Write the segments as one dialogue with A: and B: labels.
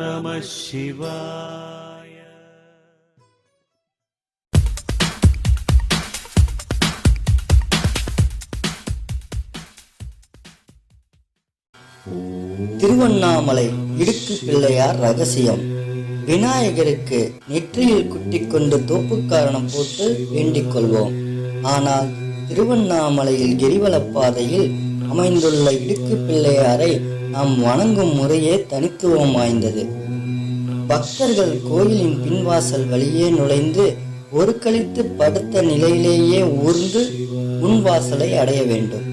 A: சிவாய
B: திருவண்ணாமலை இடுக்கு பிள்ளையார் ரகசியம். விநாயகருக்கு நெற்றியில் குட்டிக்கொண்டு தோப்புக்காரணம் போட்டு வேண்டிக் கொள்வோம். ஆனால் திருவண்ணாமலையில் கிரிவல பாதையில் அமைந்துள்ள இடுக்கு பிள்ளையாரை நாம் வணங்கும் முறையே தனித்துவம் வாய்ந்தது. பக்தர்கள் கோயிலின் பின்வாசல் வழியே நுழைந்து ஒரு கழித்து படுத்த நிலையிலேயே ஊர்ந்து முன்வாசலை அடைய வேண்டும்.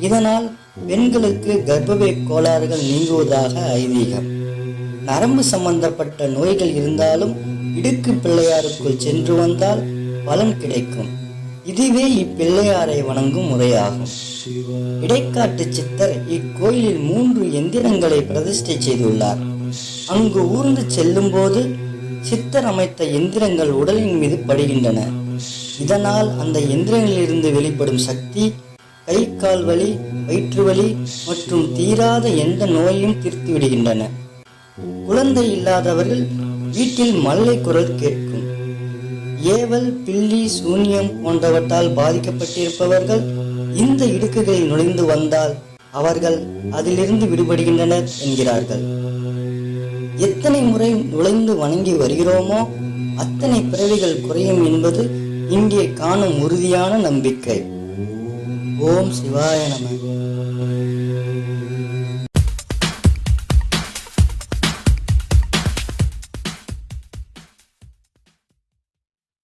B: இதனால் பெண்களுக்கு கர்ப்பவை கோளாறுகள் நீங்குவதாக ஐதீகம். நரம்பு சம்பந்தப்பட்ட நோய்கள் இருந்தாலும் இடுக்கு பிள்ளையாருக்குள் சென்று வந்தால் பலன் கிடைக்கும். இதுவே இப்பிள்ளையாரை வணங்கும் முறையாகும். இடைக்காட்டு சித்தர் இக்கோயிலில் மூன்று எந்திரங்களை பிரதிஷ்டை செய்துள்ளார். அங்கு ஊர்ந்து செல்லும்போது சித்தர் அமைத்த எந்திரங்கள் உடலின் மீது படுகின்றன. இதனால் அந்த எந்திரங்களிலிருந்து வெளிப்படும் சக்தி கை கால் வலி வயிற்று வலி மற்றும் தீராத எந்த நோயையும் தீர்த்து விடுகின்றன குழந்தை இல்லாதவர்கள் வீட்டில் மல்லை குரல் கேட்கும். ஏவல் பில்லி சூன்யம் போன்றவற்றால் பாதிக்கப்பட்டிருப்பவர்கள் இந்த இடுக்குகளில் நுழைந்து வந்தால் அவர்கள் அதிலிருந்து விடுபடுகின்றனர் என்கிறார்கள். எத்தனை முறை நுழைந்து வணங்கி வருகிறோமோ அத்தனை பிறவிகள் குறையும் என்பது இங்கே காணும் உறுதியான நம்பிக்கை. ஓம் சிவாய நம.